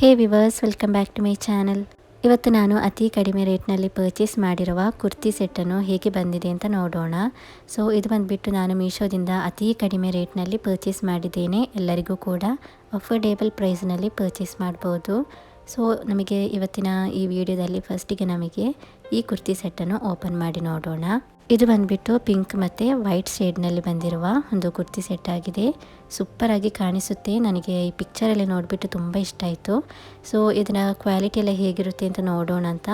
Hey viewers, welcome back to my channel. ಇವತ್ತು ನಾನು ಅತಿ ಕಡಿಮೆ ರೇಟ್ನಲ್ಲಿ ಪರ್ಚೇಸ್ ಮಾಡಿರುವ ಕುರ್ತಿ ಸೆಟ್ಟನ್ನು ಹೇಗೆ ಬಂದಿದೆ ಅಂತ ನೋಡೋಣ. ಸೊ, ಇದು ಬಂದುಬಿಟ್ಟು ನಾನು ಮೀಶೋದಿಂದ ಅತಿ ಕಡಿಮೆ ರೇಟ್ನಲ್ಲಿ ಪರ್ಚೇಸ್ ಮಾಡಿದ್ದೇನೆ. ಎಲ್ಲರಿಗೂ ಕೂಡ ಅಫೋರ್ಡೇಬಲ್ ಪ್ರೈಸ್ನಲ್ಲಿ ಪರ್ಚೇಸ್ ಮಾಡ್ಬೋದು. ಸೊ, ನಮಗೆ ಇವತ್ತಿನ ಈ ವಿಡಿಯೋದಲ್ಲಿ ಫಸ್ಟಿಗೆ ನಮಗೆ ಈ ಕುರ್ತಿ ಸೆಟ್ಟನ್ನು ಓಪನ್ ಮಾಡಿ ನೋಡೋಣ. ಇದು ಬಂದ್ಬಿಟ್ಟು ಪಿಂಕ್ ಮತ್ತು ವೈಟ್ ಶೇಡ್ನಲ್ಲಿ ಬಂದಿರುವ ಒಂದು ಕುರ್ತಿ ಸೆಟ್ ಆಗಿದೆ. ಸೂಪರಾಗಿ ಕಾಣಿಸುತ್ತೆ. ನನಗೆ ಈ ಪಿಕ್ಚರಲ್ಲಿ ನೋಡಿಬಿಟ್ಟು ತುಂಬ ಇಷ್ಟ ಆಯಿತು. ಸೊ ಇದರ ಕ್ವಾಲಿಟಿ ಎಲ್ಲ ಹೇಗಿರುತ್ತೆ ಅಂತ ನೋಡೋಣ ಅಂತ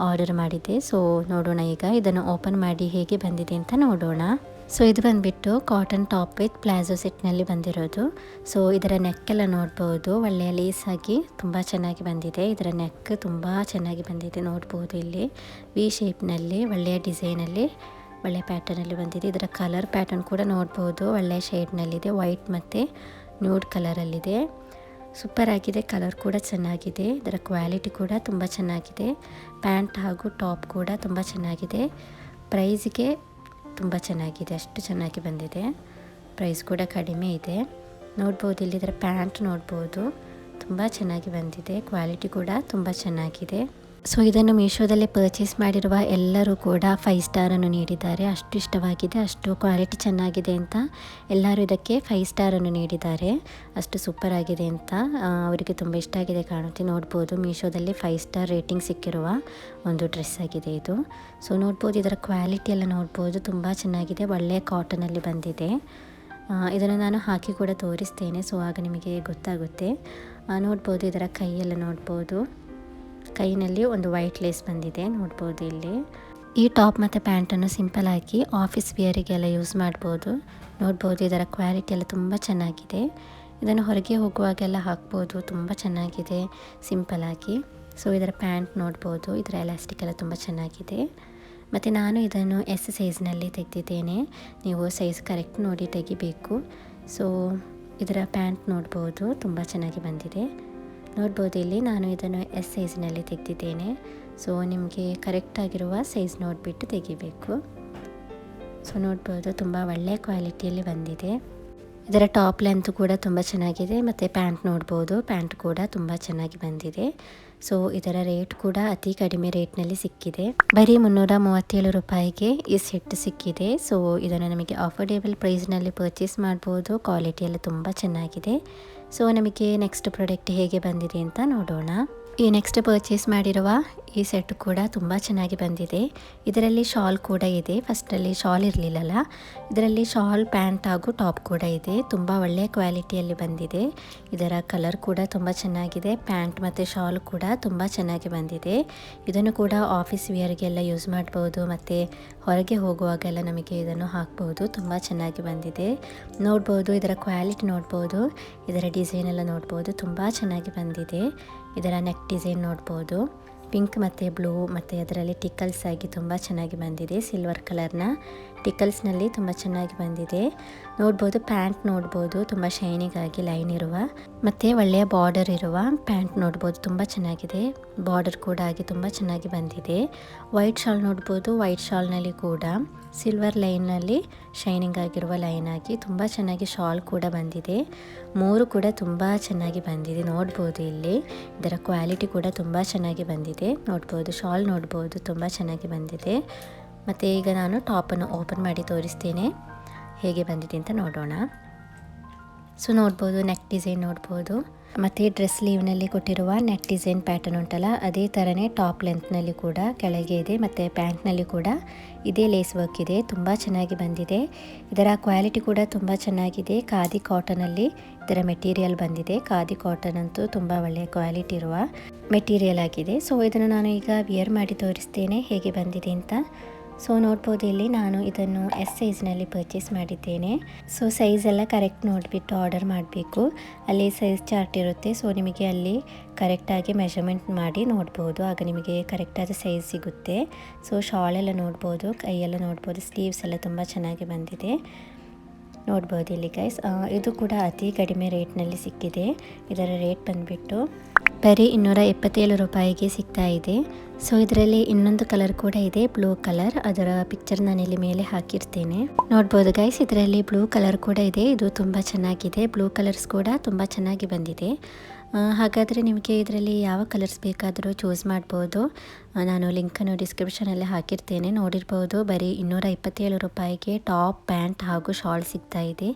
ಆರ್ಡರ್ ಮಾಡಿದ್ದೆ. ಸೊ ನೋಡೋಣ ಈಗ. ಇದನ್ನು ಓಪನ್ ಮಾಡಿ ಹೇಗೆ ಬಂದಿದೆ ಅಂತ ನೋಡೋಣ. ಸೊ ಇದು ಬಂದುಬಿಟ್ಟು ಕಾಟನ್ ಟಾಪ್ ವಿತ್ ಪ್ಲಾಜೋ ಸೆಟ್ನಲ್ಲಿ ಬಂದಿರೋದು. ಸೊ ಇದರ ನೆಕ್ಕೆಲ್ಲ ನೋಡ್ಬೋದು. ಒಳ್ಳೆಯ ಲೇಸಾಗಿ ತುಂಬ ಚೆನ್ನಾಗಿ ಬಂದಿದೆ. ಇದರ ನೆಕ್ ತುಂಬ ಚೆನ್ನಾಗಿ ಬಂದಿದೆ. ನೋಡ್ಬೋದು ಇಲ್ಲಿ. ವಿ ಶೇಪ್ನಲ್ಲಿ ಒಳ್ಳೆಯ ಡಿಸೈನಲ್ಲಿ ಒಳ್ಳೆಯ ಪ್ಯಾಟರ್ನಲ್ಲಿ ಬಂದಿದೆ. ಇದರ ಕಲರ್ ಪ್ಯಾಟರ್ನ್ ಕೂಡ ನೋಡ್ಬೋದು. ಒಳ್ಳೆ ಶೇಡ್ನಲ್ಲಿದೆ ವೈಟ್ ಮತ್ತು ನ್ಯೂಡ್ ಕಲರಲ್ಲಿದೆ ಸೂಪರ್ ಆಗಿದೆ ಕಲರ್ ಕೂಡ ಚೆನ್ನಾಗಿದೆ. ಇದರ ಕ್ವಾಲಿಟಿ ಕೂಡ ತುಂಬ ಚೆನ್ನಾಗಿದೆ. ಪ್ಯಾಂಟ್ ಹಾಗೂ ಟಾಪ್ ಕೂಡ ತುಂಬ ಚೆನ್ನಾಗಿದೆ. ಪ್ರೈಸ್ಗೆ ತುಂಬ ಚೆನ್ನಾಗಿದೆ, ಅಷ್ಟು ಚೆನ್ನಾಗಿ ಬಂದಿದೆ. ಪ್ರೈಸ್ ಕೂಡ ಕಡಿಮೆ ಇದೆ. ನೋಡ್ಬೋದು, ಇಲ್ಲಿ ಇದರ ಪ್ಯಾಂಟ್ ನೋಡ್ಬೋದು. ತುಂಬ ಚೆನ್ನಾಗಿ ಬಂದಿದೆ ಕ್ವಾಲಿಟಿ ಕೂಡ ತುಂಬ ಚೆನ್ನಾಗಿದೆ. ಸೊ ಇದನ್ನು ಮೀಶೋದಲ್ಲೇ ಪರ್ಚೇಸ್ ಮಾಡಿರುವ ಎಲ್ಲರೂ ಕೂಡ ಫೈವ್ ಸ್ಟಾರನ್ನು ನೀಡಿದ್ದಾರೆ. ಅಷ್ಟು ಇಷ್ಟವಾಗಿದೆ, ಅಷ್ಟು ಕ್ವಾಲಿಟಿ ಚೆನ್ನಾಗಿದೆ ಅಂತ ಎಲ್ಲರೂ ಇದಕ್ಕೆ ಫೈವ್ ಸ್ಟಾರನ್ನು ನೀಡಿದ್ದಾರೆ. ಅಷ್ಟು ಸೂಪರ್ ಆಗಿದೆ ಅಂತ ಅವರಿಗೆ ತುಂಬ ಇಷ್ಟ ಆಗಿದೆ ಕಾಣುತ್ತೆ. ನೋಡ್ಬೋದು ಮೀಶೋದಲ್ಲಿ ಫೈವ್ ಸ್ಟಾರ್ ರೇಟಿಂಗ್ ಸಿಕ್ಕಿರುವ ಒಂದು ಡ್ರೆಸ್ ಆಗಿದೆ ಇದು. ಸೊ ನೋಡ್ಬೋದು ಇದರ ಕ್ವಾಲಿಟಿ ಎಲ್ಲ ನೋಡ್ಬೋದು. ತುಂಬ ಚೆನ್ನಾಗಿದೆ ಒಳ್ಳೆಯ ಕಾಟನಲ್ಲಿ ಬಂದಿದೆ. ಇದನ್ನು ನಾನು ಹಾಕಿ ಕೂಡ ತೋರಿಸ್ತೇನೆ ಸೊ ಆಗ ನಿಮಗೆ ಗೊತ್ತಾಗುತ್ತೆ. ನೋಡ್ಬೋದು ಇದರ ಕೈಯೆಲ್ಲ ನೋಡ್ಬೋದು. ಕೈನಲ್ಲಿ ಒಂದು ವೈಟ್ ಲೇಸ್ ಬಂದಿದೆ, ನೋಡ್ಬೋದು ಇಲ್ಲಿ. ಈ ಟಾಪ್ ಮತ್ತು ಪ್ಯಾಂಟನ್ನು ಸಿಂಪಲ್ ಆಗಿ ಆಫೀಸ್ ವಿಯರಿಗೆಲ್ಲ ಯೂಸ್ ಮಾಡ್ಬೋದು. ನೋಡ್ಬೋದು ಇದರ ಕ್ವಾಲಿಟಿ ಎಲ್ಲ ತುಂಬ ಚೆನ್ನಾಗಿದೆ. ಇದನ್ನು ಹೊರಗೆ ಹೋಗುವಾಗೆಲ್ಲ ಹಾಕ್ಬೋದು, ತುಂಬ ಚೆನ್ನಾಗಿದೆ ಸಿಂಪಲ್ ಆಗಿ. ಸೊ ಇದರ ಪ್ಯಾಂಟ್ ನೋಡ್ಬೋದು, ಇದರ ಎಲಾಸ್ಟಿಕ್ ಎಲ್ಲ ತುಂಬ ಚೆನ್ನಾಗಿದೆ. ಮತ್ತು ನಾನು ಇದನ್ನು ಎಸ್ ಸೈಜ್ನಲ್ಲಿ ತೆಗೆದಿದ್ದೇನೆ. ನೀವು ಸೈಜ್ ಕರೆಕ್ಟ್ ನೋಡಿ ತೆಗಿಬೇಕು. ಸೊ ಇದರ ಪ್ಯಾಂಟ್ ನೋಡ್ಬೋದು, ತುಂಬ ಚೆನ್ನಾಗಿ ಬಂದಿದೆ. ನೋಡ್ಬೋದು ಇಲ್ಲಿ ನಾನು ಇದನ್ನು ಎಸ್ ಸೈಜ್ನಲ್ಲಿ ತೆಗೆದಿದ್ದೇನೆ. ಸೊ, ನಿಮಗೆ ಕರೆಕ್ಟಾಗಿರುವ ಸೈಜ್ ನೋಡಿಬಿಟ್ಟು ತೆಗಿಬೇಕು. ಸೊ, ನೋಡ್ಬೋದು, ತುಂಬ ಒಳ್ಳೆಯ ಕ್ವಾಲಿಟಿಯಲ್ಲಿ ಬಂದಿದೆ. ಇದರ ಟಾಪ್ ಲೆಂತ್ ಕೂಡ ತುಂಬ ಚೆನ್ನಾಗಿದೆ, ಮತ್ತು ಪ್ಯಾಂಟ್ ನೋಡ್ಬೋದು, ಪ್ಯಾಂಟ್ ಕೂಡ ತುಂಬ ಚೆನ್ನಾಗಿ ಬಂದಿದೆ. ಸೊ, ಇದರ ರೇಟ್ ಕೂಡ ಅತಿ ಕಡಿಮೆ ರೇಟ್ನಲ್ಲಿ ಸಿಕ್ಕಿದೆ. ಬರೀ ಮುನ್ನೂರ ಮೂವತ್ತೇಳು ರೂಪಾಯಿಗೆ ಈ ಸೆಟ್ ಸಿಕ್ಕಿದೆ. ಸೊ, ಇದನ್ನು ನಮಗೆ ಅಫೋರ್ಡೇಬಲ್ ಪ್ರೈಸ್ನಲ್ಲಿ ಪರ್ಚೇಸ್ ಮಾಡ್ಬೋದು ಕ್ವಾಲಿಟಿ ಎಲ್ಲ ತುಂಬ ಚೆನ್ನಾಗಿದೆ. ಸೊ ನಮಗೆ ನೆಕ್ಸ್ಟ್ ಪ್ರಾಡಕ್ಟ್ ಹೇಗೆ ಬಂದಿದೆ ಅಂತ ನೋಡೋಣ. ಈ ನೆಕ್ಸ್ಟ್ ಪರ್ಚೇಸ್ ಮಾಡಿರುವ ಈ ಸೆಟ್ ಕೂಡ ತುಂಬ ಚೆನ್ನಾಗಿ ಬಂದಿದೆ. ಇದರಲ್ಲಿ ಶಾಲ್ ಕೂಡ ಇದೆ. ಫಸ್ಟಲ್ಲಿ ಶಾಲ್ ಇರಲಿಲ್ಲಲ್ಲ? ಇದರಲ್ಲಿ ಶಾಲ್, ಪ್ಯಾಂಟ್ ಹಾಗೂ ಟಾಪ್ ಕೂಡ ಇದೆ. ತುಂಬ ಒಳ್ಳೆಯ ಕ್ವಾಲಿಟಿಯಲ್ಲಿ ಬಂದಿದೆ. ಇದರ ಕಲರ್ ಕೂಡ ತುಂಬ ಚೆನ್ನಾಗಿದೆ. ಪ್ಯಾಂಟ್ ಮತ್ತು ಶಾಲ್ ಕೂಡ ತುಂಬ ಚೆನ್ನಾಗಿ ಬಂದಿದೆ. ಇದನ್ನು ಕೂಡ ಆಫೀಸ್ ವಿಯರ್ಗೆಲ್ಲ ಯೂಸ್ ಮಾಡ್ಬೋದು. ಮತ್ತು ಹೊರಗೆ ಹೋಗುವಾಗೆಲ್ಲ ನಮಗೆ ಇದನ್ನು ಹಾಕ್ಬೋದು. ತುಂಬ ಚೆನ್ನಾಗಿ ಬಂದಿದೆ. ನೋಡ್ಬೋದು, ಇದರ ಕ್ವಾಲಿಟಿ ನೋಡ್ಬೋದು. ಇದರ ಡಿಸೈನ್ ಎಲ್ಲ ನೋಡ್ಬೋದು. ತುಂಬ ಚೆನ್ನಾಗಿ ಬಂದಿದೆ. ಇದರ ನೆಕ್ ಡಿಸೈನ್ ನೋಡ್ಬೋದು. ಪಿಂಕ್ ಮತ್ತು ಬ್ಲೂ ಮತ್ತು ಅದರಲ್ಲಿ ಟಿಕಲ್ಸ್ ಆಗಿ ತುಂಬ ಚೆನ್ನಾಗಿ ಬಂದಿದೆ. ಸಿಲ್ವರ್ ಕಲರ್ನ ಟಿಕಲ್ಸ್ನಲ್ಲಿ ತುಂಬ ಚೆನ್ನಾಗಿ ಬಂದಿದೆ. ನೋಡ್ಬೋದು, ಪ್ಯಾಂಟ್ ನೋಡ್ಬೋದು, ತುಂಬ ಶೈನಿಂಗ್ ಆಗಿ ಲೈನ್ ಇರುವ ಮತ್ತು ಒಳ್ಳೆಯ ಬಾರ್ಡರ್ ಇರುವ ಪ್ಯಾಂಟ್ ನೋಡ್ಬೋದು, ತುಂಬ ಚೆನ್ನಾಗಿದೆ. ಬಾರ್ಡರ್ ಕೂಡ ಆಗಿ ತುಂಬ ಚೆನ್ನಾಗಿ ಬಂದಿದೆ. ವೈಟ್ ಶಾಲ್ ನೋಡ್ಬೋದು, ವೈಟ್ ಶಾಲ್ನಲ್ಲಿ ಕೂಡ ಸಿಲ್ವರ್ ಲೈನ್ನಲ್ಲಿ ಶೈನಿಂಗ್ ಆಗಿರುವ ಲೈನ್ ಆಗಿ ತುಂಬ ಚೆನ್ನಾಗಿ ಶಾಲ್ ಕೂಡ ಬಂದಿದೆ. ಮೂರು ಕೂಡ ತುಂಬ ಚೆನ್ನಾಗಿ ಬಂದಿದೆ. ನೋಡ್ಬೋದು ಇಲ್ಲಿ, ಇದರ ಕ್ವಾಲಿಟಿ ಕೂಡ ತುಂಬ ಚೆನ್ನಾಗಿ ಬಂದಿದೆ. ನೋಡ್ಬೋದು ಶಾಲ್ ನೋಡ್ಬೋದು, ತುಂಬ ಚೆನ್ನಾಗಿ ಬಂದಿದೆ. ಮತ್ತು ಈಗ ನಾನು ಟಾಪನ್ನು ಓಪನ್ ಮಾಡಿ ತೋರಿಸ್ತೇನೆ. ಹೇಗೆ ಬಂದಿದೆ ಅಂತ ನೋಡೋಣ. ಸೊ ನೋಡ್ಬೋದು ನೆಕ್ ಡಿಸೈನ್ ನೋಡ್ಬೋದು. ಮತ್ತು ಡ್ರೆಸ್ ಲೀವ್ನಲ್ಲಿ ಕೊಟ್ಟಿರುವ ನೆಕ್ ಡಿಸೈನ್ ಪ್ಯಾಟರ್ನ್ ಉಂಟಲ್ಲ, ಅದೇ ಥರನೇ ಟಾಪ್ ಲೆಂತ್ನಲ್ಲಿ ಕೂಡ ಕೆಳಗೆ ಇದೆ, ಮತ್ತು ಪ್ಯಾಂಟ್ನಲ್ಲಿ ಕೂಡ ಇದೇ ಲೇಸ್ ವರ್ಕ್ ಇದೆ. ತುಂಬ ಚೆನ್ನಾಗಿ ಬಂದಿದೆ. ಇದರ ಕ್ವಾಲಿಟಿ ಕೂಡ ತುಂಬ ಚೆನ್ನಾಗಿದೆ. ಖಾದಿ ಕಾಟನಲ್ಲಿ ಇದರ ಮೆಟೀರಿಯಲ್ ಬಂದಿದೆ. ಖಾದಿ ಕಾಟನ್ ಅಂತೂ ತುಂಬ ಒಳ್ಳೆಯ ಕ್ವಾಲಿಟಿ ಇರುವ ಮೆಟೀರಿಯಲ್ ಆಗಿದೆ. ಸೊ, ಇದನ್ನು ನಾನು ಈಗ ವಿಯರ್ ಮಾಡಿ ತೋರಿಸ್ತೇನೆ, ಹೇಗೆ ಬಂದಿದೆ ಅಂತ. ಸೊ, ನೋಡ್ಬೋದು ಇಲ್ಲಿ ನಾನು ಇದನ್ನು ಎಸ್ ಸೈಜ್ನಲ್ಲಿ ಪರ್ಚೇಸ್ ಮಾಡಿದ್ದೇನೆ. ಸೊ ಸೈಜ್ ಎಲ್ಲ ಕರೆಕ್ಟ್ ನೋಡಿಬಿಟ್ಟು ಆರ್ಡರ್ ಮಾಡಬೇಕು. ಅಲ್ಲಿ ಸೈಜ್ ಚಾರ್ಟ್ ಇರುತ್ತೆ. ಸೊ, ನಿಮಗೆ ಅಲ್ಲಿ ಕರೆಕ್ಟಾಗಿ ಮೆಷರ್ಮೆಂಟ್ ಮಾಡಿ ನೋಡ್ಬೋದು. ಆಗ ನಿಮಗೆ ಕರೆಕ್ಟಾದ ಸೈಜ್ ಸಿಗುತ್ತೆ. ಸೊ ಶಾಲ್ ಎಲ್ಲ ನೋಡ್ಬೋದು ಕೈಯೆಲ್ಲ ನೋಡ್ಬೋದು ಸ್ಲೀವ್ಸ್ ಎಲ್ಲ ತುಂಬ ಚೆನ್ನಾಗಿ ಬಂದಿದೆ. ನೋಡ್ಬೋದು ಇಲ್ಲಿ ಗೈಸ್ ಇದು ಕೂಡ ಅತಿ ಕಡಿಮೆ ರೇಟ್ನಲ್ಲಿ ಸಿಕ್ಕಿದೆ. ಇದರ ರೇಟ್ ಬಂದುಬಿಟ್ಟು ಬರೀ ಇನ್ನೂರ ಎಪ್ಪತ್ತೇಳು ರೂಪಾಯಿಗೆ ಸಿಗ್ತಾ ಇದೆ. ಸೊ ಇದರಲ್ಲಿ ಇನ್ನೊಂದು ಕಲರ್ ಕೂಡ ಇದೆ ಬ್ಲೂ ಕಲರ್ ಅದರ ಪಿಕ್ಚರ್ ನಾನು ಇಲ್ಲಿ ಮೇಲೆ ಹಾಕಿರ್ತೇನೆ. ನೋಡ್ಬೋದು ಗೈಸ್ ಇದರಲ್ಲಿ ಬ್ಲೂ ಕಲರ್ ಕೂಡ ಇದೆ. ಇದು ತುಂಬ ಚೆನ್ನಾಗಿದೆ. ಬ್ಲೂ ಕಲರ್ಸ್ ಕೂಡ ತುಂಬ ಚೆನ್ನಾಗಿ ಬಂದಿದೆ. ಹಾಗಾದರೆ ನಿಮಗೆ ಇದರಲ್ಲಿ ಯಾವ ಕಲರ್ಸ್ ಬೇಕಾದರೂ ಚೂಸ್ ಮಾಡ್ಬೋದು. ನಾನು ಲಿಂಕನ್ನು ಡಿಸ್ಕ್ರಿಪ್ಷನಲ್ಲಿ ಹಾಕಿರ್ತೇನೆ, ನೋಡಿರ್ಬೋದು. ಬರೀ ಇನ್ನೂರ ಇಪ್ಪತ್ತೇಳು ರೂಪಾಯಿಗೆ ಟಾಪ್ ಪ್ಯಾಂಟ್ ಹಾಗೂ ಶಾಲ್ ಸಿಗ್ತಾ ಇದೆ.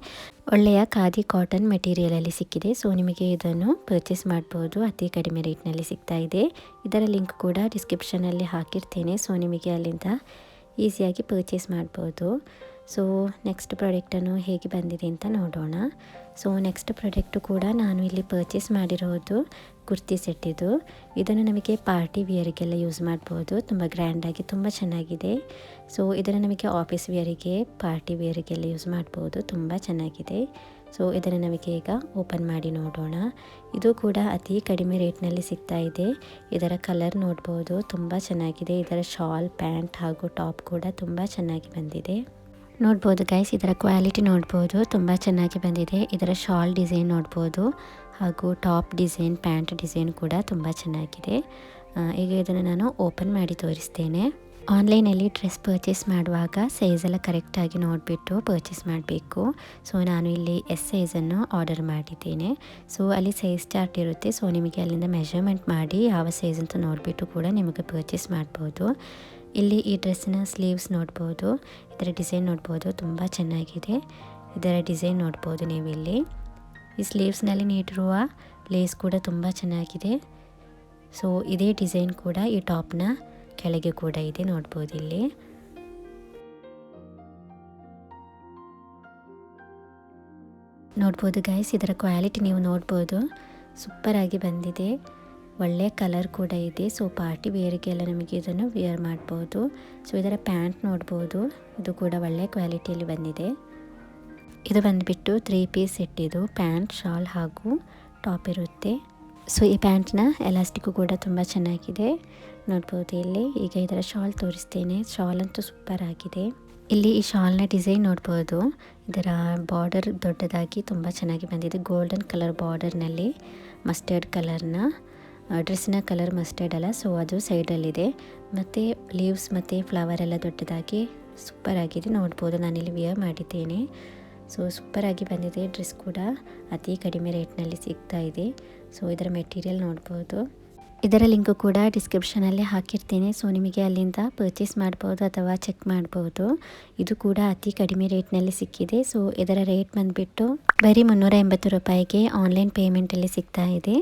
ಒಳ್ಳೆಯ ಖಾದಿ ಕಾಟನ್ ಮೆಟೀರಿಯಲಲ್ಲಿ ಸಿಕ್ಕಿದೆ, ಸೊ ನಿಮಗೆ ಇದನ್ನು ಪರ್ಚೇಸ್ ಮಾಡ್ಬೋದು. ಅತಿ ಕಡಿಮೆ ರೇಟ್ನಲ್ಲಿ ಸಿಗ್ತಾ ಇದೆ. ಇದರ ಲಿಂಕ್ ಕೂಡ ಡಿಸ್ಕ್ರಿಪ್ಷನಲ್ಲಿ ಹಾಕಿರ್ತೇನೆ, ಸೊ ನಿಮಗೆ ಅಲ್ಲಿಂದ ಈಸಿಯಾಗಿ ಪರ್ಚೇಸ್ ಮಾಡ್ಬೋದು. ಸೊ ನೆಕ್ಸ್ಟ್ ಪ್ರಾಡಕ್ಟನ್ನು ಹೇಗೆ ಬಂದಿದೆ ಅಂತ ನೋಡೋಣ. ಸೊ ನೆಕ್ಸ್ಟ್ ಪ್ರಾಡಕ್ಟು ಕೂಡ ನಾನು ಇಲ್ಲಿ ಪರ್ಚೇಸ್ ಮಾಡಿರೋದು ಕುರ್ತಿ ಸೆಟ್ ಇದು. ಇದನ್ನು ನಮಗೆ ಪಾರ್ಟಿ ವಿಯರಿಗೆಲ್ಲ ಯೂಸ್ ಮಾಡ್ಬೋದು. ತುಂಬ ಗ್ರ್ಯಾಂಡಾಗಿ ತುಂಬ ಚೆನ್ನಾಗಿದೆ. ಸೊ ಇದನ್ನು ನಮಗೆ ಆಫೀಸ್ ವಿಯರಿಗೆ ಪಾರ್ಟಿ ವಿಯರಿಗೆಲ್ಲ ಯೂಸ್ ಮಾಡ್ಬೋದು. ತುಂಬ ಚೆನ್ನಾಗಿದೆ. ಸೊ ಇದನ್ನು ನಮಗೆ ಈಗ ಓಪನ್ ಮಾಡಿ ನೋಡೋಣ. ಇದು ಕೂಡ ಅತಿ ಕಡಿಮೆ ರೇಟ್ನಲ್ಲಿ ಸಿಗ್ತಾ ಇದೆ. ಇದರ ಕಲರ್ ನೋಡ್ಬೋದು. ತುಂಬ ಚೆನ್ನಾಗಿದೆ. ಇದರ ಶಾಲ್ ಪ್ಯಾಂಟ್ ಹಾಗೂ ಟಾಪ್ ಕೂಡ ತುಂಬ ಚೆನ್ನಾಗಿ ಬಂದಿದೆ. ನೋಡ್ಬೋದು ಗೈಸ್ ಇದರ ಕ್ವಾಲಿಟಿ ನೋಡ್ಬೋದು. ತುಂಬ ಚೆನ್ನಾಗಿ ಬಂದಿದೆ. ಇದರ ಶಾಲ್ ಡಿಸೈನ್ ನೋಡ್ಬೋದು. ಹಾಗೂ ಟಾಪ್ ಡಿಸೈನ್ ಪ್ಯಾಂಟ್ ಡಿಸೈನ್ ಕೂಡ ತುಂಬ ಚೆನ್ನಾಗಿದೆ. ಈಗ ಇದನ್ನು ನಾನು ಓಪನ್ ಮಾಡಿ ತೋರಿಸ್ತೇನೆ. ಆನ್ಲೈನಲ್ಲಿ ಡ್ರೆಸ್ ಪರ್ಚೇಸ್ ಮಾಡುವಾಗ ಸೈಜೆಲ್ಲ ಕರೆಕ್ಟಾಗಿ ನೋಡಿಬಿಟ್ಟು ಪರ್ಚೇಸ್ ಮಾಡಬೇಕು. ಸೊ ನಾನು ಇಲ್ಲಿ ಎಸ್ ಸೈಜನ್ನು ಆರ್ಡರ್ ಮಾಡಿದ್ದೇನೆ. ಸೊ ಅಲ್ಲಿ ಸೈಜ್ ಚಾರ್ಟ್ ಇರುತ್ತೆ. ಸೊ ನಿಮಗೆ ಅಲ್ಲಿಂದ ಮೆಷರ್ಮೆಂಟ್ ಮಾಡಿ ಯಾವ ಸೈಜ್ ಅಂತ ನೋಡಿಬಿಟ್ಟು ಕೂಡ ನಿಮಗೆ ಪರ್ಚೇಸ್ ಮಾಡ್ಬೋದು. ಇಲ್ಲಿ ಈ ಡ್ರೆಸ್ಸಿನ ಸ್ಲೀವ್ಸ್ ನೋಡ್ಬೋದು. ಇದರ ಡಿಸೈನ್ ನೋಡ್ಬೋದು. ತುಂಬ ಚೆನ್ನಾಗಿದೆ. ಇದರ ಡಿಸೈನ್ ನೋಡ್ಬೋದು ನೀವು ಇಲ್ಲಿ ಈ ಸ್ಲೀವ್ಸ್ನಲ್ಲಿ ನೀಡಿರುವ ಲೇಸ್ ಕೂಡ ತುಂಬ ಚೆನ್ನಾಗಿದೆ. ಸೊ, ಇದೇ ಡಿಸೈನ್ ಕೂಡ ಈ ಟಾಪ್ನ ಕೆಳಗೆ ಕೂಡ ಇದೆ. ನೋಡ್ಬೋದು ಇಲ್ಲಿ. ನೋಡ್ಬೋದು ಗೈಸ್, ಇದರ ಕ್ವಾಲಿಟಿ ನೀವು ನೋಡ್ಬೋದು. ಸೂಪರಾಗಿ ಬಂದಿದೆ. ಒಳ್ಳೆ ಕಲರ್ ಕೂಡ ಇದೆ. ಸೊ ಪಾರ್ಟಿ ವೇರ್ಗೆಲ್ಲ ನಮಗೆ ಇದನ್ನು ವೇರ್ ಮಾಡ್ಬೋದು. ಸೊ ಇದರ ಪ್ಯಾಂಟ್ ನೋಡ್ಬೋದು. ಇದು ಕೂಡ ಒಳ್ಳೆ ಕ್ವಾಲಿಟಿಯಲ್ಲಿ ಬಂದಿದೆ. ಇದು ಬಂದುಬಿಟ್ಟು ತ್ರೀ ಪೀಸ್ ಇಟ್ಟಿದ್ದು ಪ್ಯಾಂಟ್ ಶಾಲ್ ಹಾಗೂ ಟಾಪ್ ಇರುತ್ತೆ. ಸೊ ಈ ಪ್ಯಾಂಟ್ನ ಎಲಾಸ್ಟಿಕ್ಕು ಕೂಡ ತುಂಬ ಚೆನ್ನಾಗಿದೆ. ನೋಡ್ಬೋದು ಇಲ್ಲಿ. ಈಗ ಇದರ ಶಾಲ್ ತೋರಿಸ್ತೇನೆ. ಶಾಲ್ ಅಂತೂ ಸೂಪರ್ ಆಗಿದೆ. ಇಲ್ಲಿ ಈ ಶಾಲ್ನ ಡಿಸೈನ್ ನೋಡ್ಬೋದು. ಇದರ ಬಾರ್ಡರ್ ದೊಡ್ಡದಾಗಿ ತುಂಬ ಚೆನ್ನಾಗಿ ಬಂದಿದೆ. ಗೋಲ್ಡನ್ ಕಲರ್ ಬಾರ್ಡರ್ನಲ್ಲಿ ಮಸ್ಟರ್ಡ್ ಕಲರ್ನ ಡ್ರೆಸ್ಸಿನ ಕಲರ್ ಮಸ್ಟರ್ಡ್ ಅಲ್ಲ ಸೊ ಅದು ಸೈಡಲ್ಲಿದೆ. ಮತ್ತು ಲೀವ್ಸ್ ಮತ್ತು ಫ್ಲವರ್ ಎಲ್ಲ ದೊಡ್ಡದಾಗಿ ಸೂಪರ್ ಆಗಿದೆ, ನೋಡ್ಬೋದು ನಾನಿಲ್ಲಿ ವಿಯರ್ ಮಾಡಿದ್ದೇನೆ. ಸೊ ಸೂಪರಾಗಿ ಬಂದಿದೆ ಡ್ರೆಸ್ ಕೂಡ, ಅತಿ ಕಡಿಮೆ ರೇಟ್ನಲ್ಲಿ ಸಿಗ್ತಾ ಇದೆ. ಸೊ ಇದರ ಮೆಟೀರಿಯಲ್ ನೋಡ್ಬೋದು. ಇದರ ಲಿಂಕು ಕೂಡ ಡಿಸ್ಕ್ರಿಪ್ಷನಲ್ಲಿ ಹಾಕಿರ್ತೀನಿ ಸೊ ನಿಮಗೆ ಅಲ್ಲಿಂದ ಪರ್ಚೇಸ್ ಮಾಡ್ಬೋದು ಅಥವಾ ಚೆಕ್ ಮಾಡ್ಬೋದು. ಇದು ಕೂಡ ಅತಿ ಕಡಿಮೆ ರೇಟ್ನಲ್ಲಿ ಸಿಕ್ಕಿದೆ ಸೊ ಇದರ ರೇಟ್ ಬಂದುಬಿಟ್ಟು ಬರೀ ಮುನ್ನೂರ ಎಂಬತ್ತು ರೂಪಾಯಿಗೆ ಆನ್ಲೈನ್ ಪೇಮೆಂಟಲ್ಲಿ ಸಿಗ್ತಾ ಇದೆ.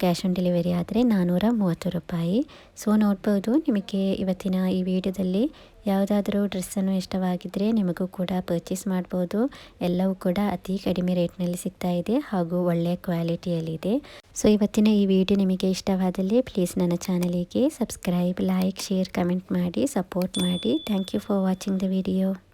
ಕ್ಯಾಶ್ ಆನ್ ಡೆಲಿವರಿ ಆದರೆ ನಾನ್ನೂರ ಮೂವತ್ತು ರೂಪಾಯಿ. ಸೊ, ನೋಡ್ಬೋದು ನಿಮಗೆ ಇವತ್ತಿನ ಈ ವಿಡಿಯೋದಲ್ಲಿ ಯಾವುದಾದ್ರೂ ಡ್ರೆಸ್ಸನ್ನು ಇಷ್ಟವಾಗಿದ್ದರೆ ನಿಮಗೂ ಕೂಡ ಪರ್ಚೇಸ್ ಮಾಡ್ಬೋದು. ಎಲ್ಲವೂ ಕೂಡ ಅತಿ ಕಡಿಮೆ ರೇಟ್ನಲ್ಲಿ ಸಿಗ್ತಾ ಇದೆ ಹಾಗೂ ಒಳ್ಳೆಯ ಕ್ವಾಲಿಟಿಯಲ್ಲಿದೆ. ಸೊ, ಇವತ್ತಿನ ಈ ವಿಡಿಯೋ ನಿಮಗೆ ಇಷ್ಟವಾದಲ್ಲಿ ಪ್ಲೀಸ್ ನನ್ನ ಚಾನಲಿಗೆ ಸಬ್ಸ್ಕ್ರೈಬ್, ಲೈಕ್, ಶೇರ್, ಕಮೆಂಟ್ ಮಾಡಿ, ಸಪೋರ್ಟ್ ಮಾಡಿ. Thank you for watching the video.